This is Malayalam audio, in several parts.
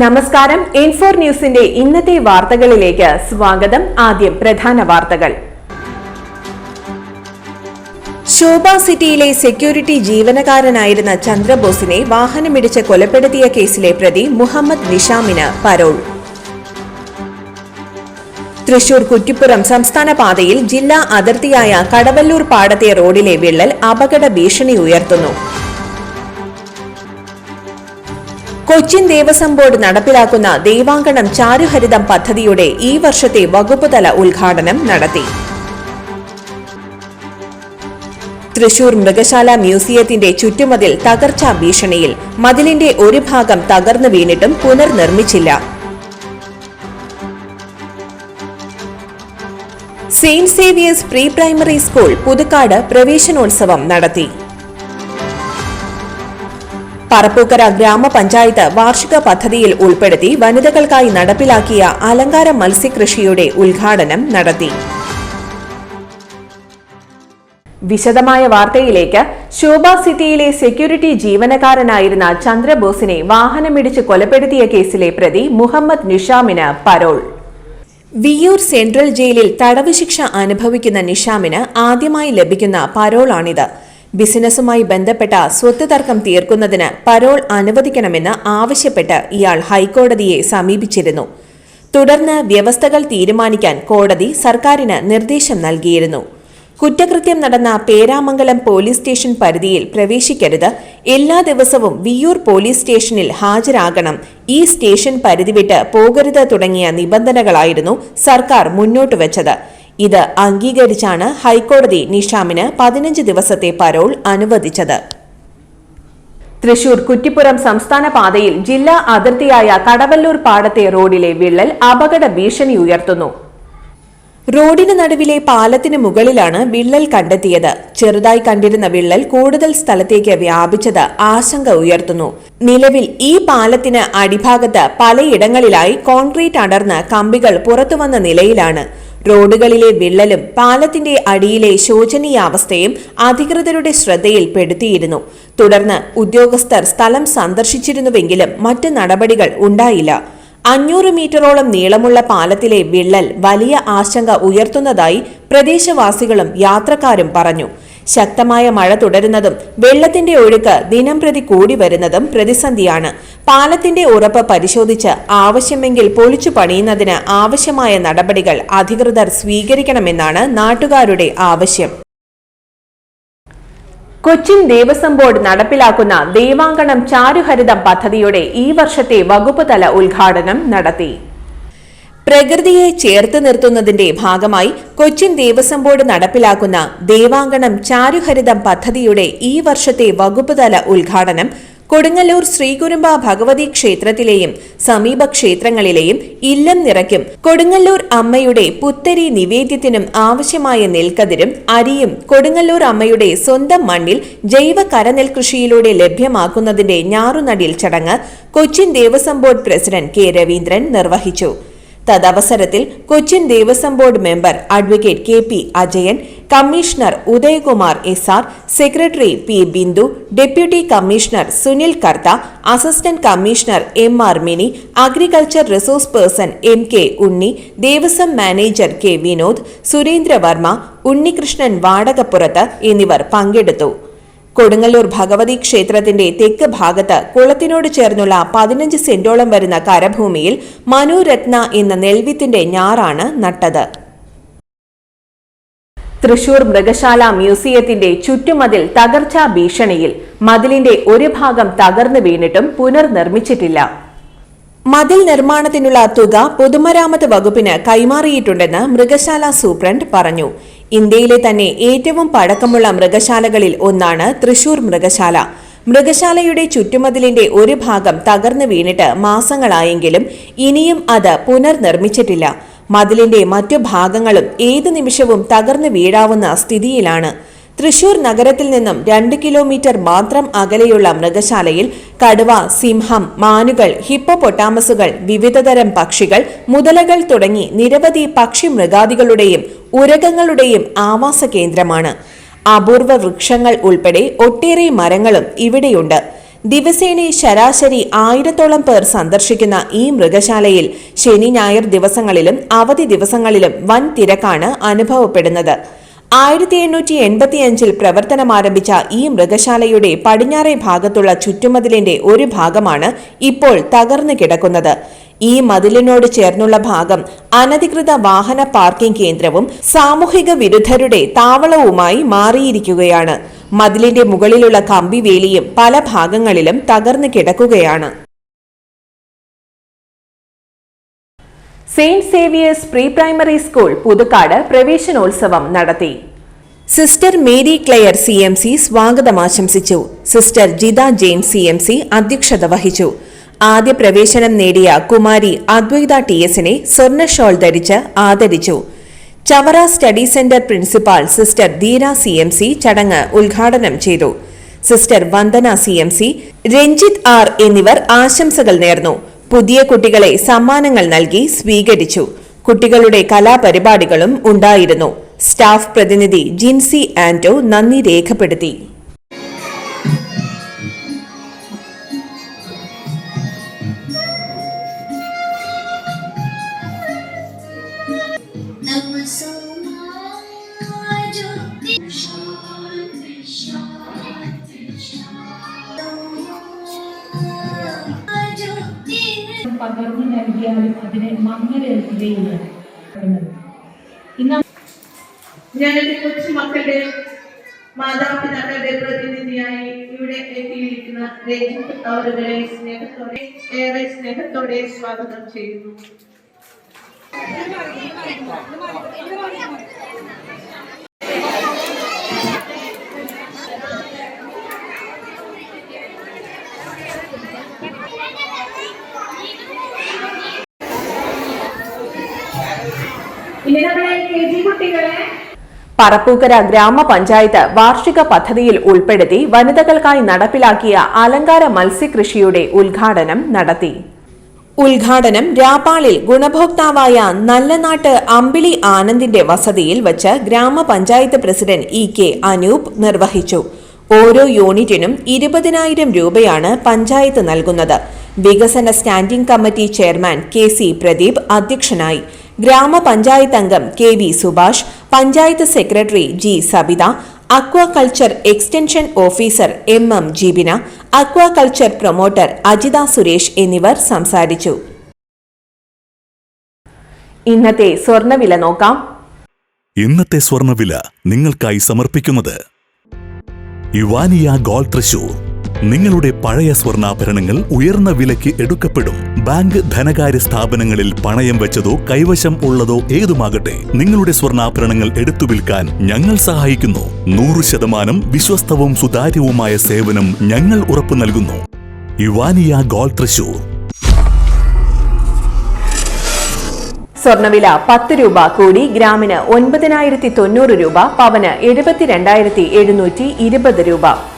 നമസ്കാരം. ഇൻഫോർ ന്യൂസിന്റെ ഇന്നത്തെ വാർത്തകളിലേക്ക് സ്വാഗതം. ആദ്യം പ്രധാന വാർത്തകൾ. ശോഭ സിറ്റിയിലെ സെക്യൂരിറ്റി ജീവനക്കാരനായിരുന്ന ചന്ദ്രബോസിനെ വാഹനമിടിച്ച് കൊലപ്പെടുത്തിയ കേസിലെ പ്രതി മുഹമ്മദ് നിഷാമിന് പരോൾ. തൃശൂർ കുറ്റിപ്പുറം സംസ്ഥാന പാതയിൽ ജില്ലാ അതിർത്തിയായ കടവല്ലൂർ പാടത്തെ റോഡിലെ വിള്ളൽ അപകട ഭീഷണി ഉയർത്തുന്നു. കൊച്ചിൻ ദേവസ്വം ബോർഡ് നടപ്പിലാക്കുന്ന ദേവാങ്കണം ചാരുഹരിതം പദ്ധതിയുടെ ഈ വർഷത്തെ വകുപ്പുതല ഉദ്ഘാടനം നടത്തി. തൃശൂർ മൃഗശാല മ്യൂസിയത്തിന്റെ ചുറ്റുമതിൽ തകർച്ചാ ഭീഷണിയിൽ മതിലിന്റെ ഒരു ഭാഗം തകർന്നു വീണിട്ടും പുനർനിർമ്മിച്ചില്ല. Saint Xavier's pre primary school Puthukkad പ്രവേശനോത്സവം നടത്തി. പറപ്പൂക്കര ഗ്രാമപഞ്ചായത്ത് വാർഷിക പദ്ധതിയിൽ ഉൾപ്പെടുത്തി വനിതകൾക്കായി നടപ്പിലാക്കിയ അലങ്കാര മത്സ്യകൃഷിയുടെ ഉദ്ഘാടനം നടത്തി. വിശദമായ വാർത്തയിലേക്ക് ശോഭ സിറ്റിയിലെ സെക്യൂരിറ്റി ജീവനക്കാരനായിരുന്ന ചന്ദ്രബോസിനെ വാഹനമിടിച്ച് കൊലപ്പെടുത്തിയ കേസിലെ പ്രതി മുഹമ്മദ് നിഷാമിന് പരോൾ. വിയൂർ സെൻട്രൽ ജയിലിൽ തടവ് ശിക്ഷ അനുഭവിക്കുന്ന നിഷാമിന് ആദ്യമായി ലഭിക്കുന്ന പരോളാണിത്. ബിസിനസ്സുമായി ബന്ധപ്പെട്ട സ്വത്ത് തർക്കം തീർക്കുന്നതിന് പരോൾ അനുവദിക്കണമെന്ന് ആവശ്യപ്പെട്ട് ഇയാൾ ഹൈക്കോടതിയെ സമീപിച്ചിരുന്നു. തുടർന്ന് വ്യവസ്ഥകൾ തീരുമാനിക്കാൻ കോടതി സർക്കാരിന് നിർദ്ദേശം നൽകിയിരുന്നു. കുറ്റകൃത്യം നടന്ന പേരാമംഗലം പോലീസ് സ്റ്റേഷൻ പരിധിയിൽ പ്രവേശിക്കരുത്. എല്ലാ ദിവസവും വിയൂർ പോലീസ് സ്റ്റേഷനിൽ ഹാജരാകണം. ഈ സ്റ്റേഷൻ പരിധി വിട്ട് പോകരുത് തുടങ്ങിയ നിബന്ധനകളായിരുന്നു സർക്കാർ മുന്നോട്ട് വച്ചത് ഇത് അംഗീകരിച്ചാണ് ഹൈക്കോടതി നിഷാമിന് പതിനഞ്ച് ദിവസത്തെ പരോൾ അനുവദിച്ചത്. തൃശൂർ കുറ്റിപ്പുറം സംസ്ഥാന പാതയിൽ ജില്ലാ അതിർത്തിയായ കടവല്ലൂർ പാടത്തെ റോഡിലെ വിള്ളൽ അപകട ഭീഷണി ഉയർത്തുന്നു. റോഡിന് നടുവിലെ പാലത്തിന് മുകളിലാണ് വിള്ളൽ കണ്ടെത്തിയത്. ചെറുതായി കണ്ടിരുന്ന വിള്ളൽ കൂടുതൽ സ്ഥലത്തേക്ക് വ്യാപിച്ചത് ആശങ്ക ഉയർത്തുന്നു. നിലവിൽ ഈ പാലത്തിന് അടിഭാഗത്ത് പലയിടങ്ങളിലായി കോൺക്രീറ്റ് അടർന്ന് കമ്പികൾ പുറത്തുവന്ന നിലയിലാണ്. റോഡുകളിലെ വിള്ളലും പാലത്തിന്റെ അടിയിലെ ശോചനീയാവസ്ഥയും അധികൃതരുടെ ശ്രദ്ധയിൽപ്പെടുത്തിയിരുന്നു തുടർന്ന് ഉദ്യോഗസ്ഥർ സ്ഥലം സന്ദർശിച്ചിരുന്നുവെങ്കിലും മറ്റ് നടപടികൾ ഉണ്ടായില്ല. അഞ്ഞൂറ് മീറ്ററോളം നീളമുള്ള പാലത്തിലെ വിള്ളൽ വലിയ ആശങ്ക ഉയർത്തുന്നതായി പ്രദേശവാസികളും യാത്രക്കാരും പറഞ്ഞു. ശക്തമായ മഴ തുടരുന്നതും വെള്ളത്തിന്റെ ഒഴുക്ക് ദിനംപ്രതി കൂടി വരുന്നതും പ്രതിസന്ധിയാണ്. പാലത്തിന്റെ ഉറപ്പ് പരിശോധിച്ച് ആവശ്യമെങ്കിൽ പൊളിച്ചു പണിയുന്നതിന് ആവശ്യമായ നടപടികൾ അധികൃതർ സ്വീകരിക്കണമെന്നാണ് നാട്ടുകാരുടെ ആവശ്യം. കൊച്ചിൻ ദേവസ്വം ബോർഡ് നടപ്പിലാക്കുന്ന ദേവാങ്കണം ചാരുഹരിതം പദ്ധതിയുടെ ഈ വർഷത്തെ വകുപ്പ് തല ഉദ്ഘാടനം നടത്തി. പ്രകൃതിയെ ചേർത്ത് നിർത്തുന്നതിന്റെ ഭാഗമായി കൊച്ചിൻ ദേവസ്വം ബോർഡ് നടപ്പിലാക്കുന്ന ദേവാങ്കണം ചാരുഹരിതം പദ്ധതിയുടെ ഈ വർഷത്തെ വകുപ്പുതല ഉദ്ഘാടനം കൊടുങ്ങല്ലൂർ ശ്രീകുരുമ്പ ഭഗവതി ക്ഷേത്രത്തിലെയും സമീപ ക്ഷേത്രങ്ങളിലെയും ഇല്ലം നിറയ്ക്കും. കൊടുങ്ങല്ലൂർ അമ്മയുടെ പുത്തരി നിവേദ്യത്തിനും ആവശ്യമായ നെൽക്കതിരും അരിയും കൊടുങ്ങല്ലൂർ അമ്മയുടെ സ്വന്തം മണ്ണിൽ ജൈവ കരനെൽ കൃഷിയിലൂടെ ലഭ്യമാക്കുന്നതിന്റെ ഞാറുനടിൽ ചടങ്ങ് Cochin Devaswom board president K Raveendran നിർവഹിച്ചു. തദവസരത്തിൽ Cochin Devaswom board member advocate K P Ajayan commissioner Udayakumar S R secretary P Bindu deputy commissioner Sunil Kartha assistant commissioner M R Mini agriculture resource person M K Unni Devaswom manager K Vinod Surendravarma Unnikrishnan വാടകപ്പുറത്ത് എന്നിവർ പങ്കെടുത്തു. കൊടുങ്ങല്ലൂർ ഭഗവതി ക്ഷേത്രത്തിന്റെ തെക്ക് ഭാഗത്ത് കുളത്തിനോട് ചേർന്നുള്ള പതിനഞ്ച് സെന്റോളം വരുന്ന കരഭൂമിയിൽ മനുരത്ന എന്ന നെൽവിത്തിന്റെ ഞാറാണ് നട്ടത്. തൃശൂർ മൃഗശാല മ്യൂസിയത്തിന്റെ ചുറ്റുമതിൽ തകർച്ചാ ഭീഷണിയിൽ മതിലിന്റെ ഒരു ഭാഗം തകർന്നു വീണിട്ടും പുനർനിർമ്മിച്ചിട്ടില്ല. മതിൽ നിർമ്മാണത്തിനുള്ള തുക പൊതുമരാമത്ത് വകുപ്പിന് കൈമാറിയിട്ടുണ്ടെന്ന് മൃഗശാല സൂപ്രണ്ട് പറഞ്ഞു. ഇന്ത്യയിലെ തന്നെ ഏറ്റവും പഴക്കമുള്ള മൃഗശാലകളിൽ ഒന്നാണ് തൃശൂർ മൃഗശാല. മൃഗശാലയുടെ ചുറ്റുമതിലിന്റെ ഒരു ഭാഗം തകർന്നു വീണിട്ട് മാസങ്ങളായെങ്കിലും ഇനിയും അത് പുനർനിർമ്മിച്ചിട്ടില്ല. മതിലിന്റെ മറ്റു ഭാഗങ്ങളും ഏതു നിമിഷവും തകർന്നു വീഴാവുന്ന സ്ഥിതിയിലാണ്. തൃശൂർ നഗരത്തിൽ നിന്നും രണ്ട് കിലോമീറ്റർ മാത്രം അകലെയുള്ള മൃഗശാലയിൽ കടുവ സിംഹം മാനുകൾ ഹിപ്പോപൊട്ടാമസുകൾ വിവിധതരം പക്ഷികൾ മുതലകൾ തുടങ്ങി നിരവധി പക്ഷി മൃഗാദികളുടെയും ഉരകങ്ങളുടെയും ആവാസ കേന്ദ്രമാണ്. അപൂർവ വൃക്ഷങ്ങൾ ഉൾപ്പെടെ ഒട്ടേറെ മരങ്ങളും ഇവിടെയുണ്ട്. ദിവസേന ശരാശരി ആയിരത്തോളം പേർ സന്ദർശിക്കുന്ന ഈ മൃഗശാലയിൽ ശനി ഞായർ ദിവസങ്ങളിലും അവധി ദിവസങ്ങളിലും വൻ തിരക്കാണ് അനുഭവപ്പെടുന്നത്. ആയിരത്തി എണ്ണൂറ്റി എൺപത്തിയഞ്ചിൽ പ്രവർത്തനമാരംഭിച്ച ഈ മൃഗശാലയുടെ പടിഞ്ഞാറേ ഭാഗത്തുള്ള ചുറ്റുമതിലിന്റെ ഒരു ഭാഗമാണ് ഇപ്പോൾ തകർന്നു കിടക്കുന്നത്. ഈ മതിലിനോട് ചേർന്നുള്ള ഭാഗം അനധികൃത വാഹന പാർക്കിംഗ് കേന്ദ്രവും സാമൂഹിക വിരുദ്ധരുടെ താവളവുമായി മാറിയിരിക്കുകയാണ്. മതിലിന്റെ മുകളിലുള്ള കമ്പിവേലിയും പല ഭാഗങ്ങളിലും തകർന്നു കിടക്കുകയാണ്. Saint Xavier's pre primary school Puthukkad പ്രവേശനോത്സവം നടത്തി. Sister Mary Claire C M C സ്വാഗതം ആശംസിച്ചു. Sister Jitha Jain C M C അധ്യക്ഷത വഹിച്ചു. ആദ്യ പ്രവേശനം നേടിയ കുമാരി അദ്വൈത ടി എസിനെ സ്വർണ ഷോൾ ധരിച്ച് ആദരിച്ചു. Chavara study centre principal sister Dheera C M C ചടങ്ങ് ഉദ്ഘാടനം ചെയ്തു. Sister Vandana C M C Ranjith R എന്നിവർ ആശംസകൾ നേർന്നു. പുതിയ കുട്ടികളെ സമ്മാനങ്ങൾ നൽകി സ്വീകരിച്ചു. കുട്ടികളുടെ കലാപരിപാടികളും ഉണ്ടായിരുന്നു. സ്റ്റാഫ് പ്രതിനിധി ജിൻസി ആന്റോ നന്ദി രേഖപ്പെടുത്തി. നമസ്കാരം. പകർന്നു നൽകിയാലും അതിനെ മങ്ങലേൽക്കുകയില്ല ഇന്ന് ഞാൻ എന്റെ കൊച്ചു മക്കളുടെ മാതാപിതാക്കളുടെ പ്രതിനിധിയായി ഇവിടെ എത്തിയിരിക്കുന്ന രഞ്ജിത്ത് അവരുടെ സ്നേഹത്തോടെ ഏറെ സ്നേഹത്തോടെ സ്വാഗതം ചെയ്യുന്നു ഇന്നലെ കെ ജി കുട്ടികളെ പറപ്പൂക്കര ഗ്രാമപഞ്ചായത്ത് വാർഷിക പദ്ധതിയിൽ ഉൾപ്പെടുത്തി വനിതകൾക്കായി നടപ്പിലാക്കിയ അലങ്കാര മത്സ്യകൃഷിയുടെ ഉദ്ഘാടനം നടത്തി. ഉദ്ഘാടനം രാപ്പാളിൽ ഗുണഭോക്താവായ നല്ലനാട്ട് അമ്പിളി ആനന്ദിന്റെ വസതിയിൽ വച്ച് ഗ്രാമപഞ്ചായത്ത് പ്രസിഡന്റ് ഇ കെ അനൂപ് നിർവഹിച്ചു. ഓരോ യൂണിറ്റിനും ഇരുപതിനായിരം രൂപയാണ് പഞ്ചായത്ത് നൽകുന്നത്. വികസന standing committee chairman K C Pradeep അധ്യക്ഷനായി. ഗ്രാമപഞ്ചായത്ത് അംഗം K V Subhash panchayat secretary G Sabitha aquaculture extension officer M M Jeebina aquaculture promoter Ajitha Suresh എന്നിവർ സംസാരിച്ചു. ഇന്നത്തെ സ്വർണവില നോക്കാം. ഇന്നത്തെ സ്വർണവില നിങ്ങൾക്കായി സമർപ്പിക്കുന്നത് യുവാനിയ ഗോൾഡ് തൃശൂർ. നിങ്ങളുടെ പഴയ സ്വർണാഭരണങ്ങൾ ഉയർന്ന വിലയ്ക്ക് എടുക്കപ്പെടും. ബാങ്ക് ധനകാര്യ സ്ഥാപനങ്ങളിൽ പണയം വെച്ചതോ കൈവശം ഉള്ളതോ ഏതുമാകട്ടെ നിങ്ങളുടെ സ്വർണാഭരണങ്ങൾ എടുത്തു വിൽക്കാൻ ഞങ്ങൾ സഹായിക്കുന്നു. നൂറ് ശതമാനം വിശ്വസ്തവും സുതാര്യവുമായ സേവനം ഞങ്ങൾ ഉറപ്പു നൽകുന്നു. യുവാനിയ ഗോൾഡ് തൃശൂർ. സ്വർണവില പത്ത് രൂപ കൂടി ഗ്രാമിന് ഒൻപതിനായിരത്തി തൊണ്ണൂറ് രൂപ പവന് എഴുപത്തിരണ്ടായിരത്തി എഴുന്നൂറ്റി ഇരുപത് രൂപ.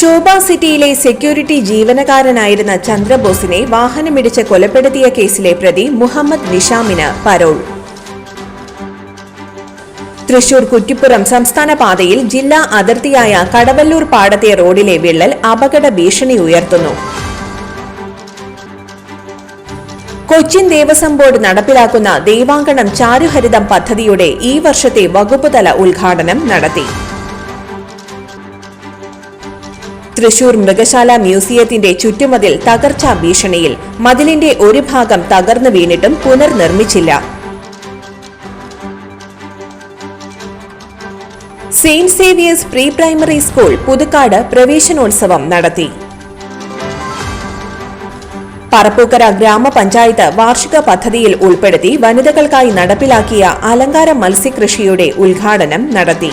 ശോഭ സിറ്റിയിലെ സെക്യൂരിറ്റി ജീവനക്കാരനായിരുന്ന ചന്ദ്രബോസിനെ വാഹനമിടിച്ച് കൊലപ്പെടുത്തിയ കേസിലെ പ്രതി മുഹമ്മദ് നിഷാമിന് പരോൾ. തൃശൂർ കുറ്റിപ്പുറം സംസ്ഥാന പാതയിൽ ജില്ലാ അതിർത്തിയായ കടവല്ലൂർ പാടത്തെ റോഡിലെ വിള്ളൽ അപകട ഭീഷണി ഉയർത്തുന്നു. കൊച്ചിൻ ദേവസ്വം ബോർഡ് നടപ്പിലാക്കുന്ന ദൈവാങ്കണം ചാരുഹരിതം പദ്ധതിയുടെ ഈ വർഷത്തെ വകുപ്പുതല ഉദ്ഘാടനം നടത്തി. തൃശൂർ മൃഗശാല മ്യൂസിയത്തിന്റെ ചുറ്റുമതിൽ തകർച്ചാ ഭീഷണിയിൽ. മതിലിന്റെ ഒരു ഭാഗം തകർന്നു വീണിട്ടും പുനർനിർമ്മിച്ചില്ല. Saint Xavier's pre primary school Puthukkad പ്രവേശനോത്സവം നടത്തി. പറപ്പൂക്കര ഗ്രാമപഞ്ചായത്ത് വാർഷിക പദ്ധതിയിൽ ഉൾപ്പെടുത്തി വനിതകൾക്കായി നടപ്പിലാക്കിയ അലങ്കാര മത്സ്യകൃഷിയുടെ ഉദ്ഘാടനം നടത്തി.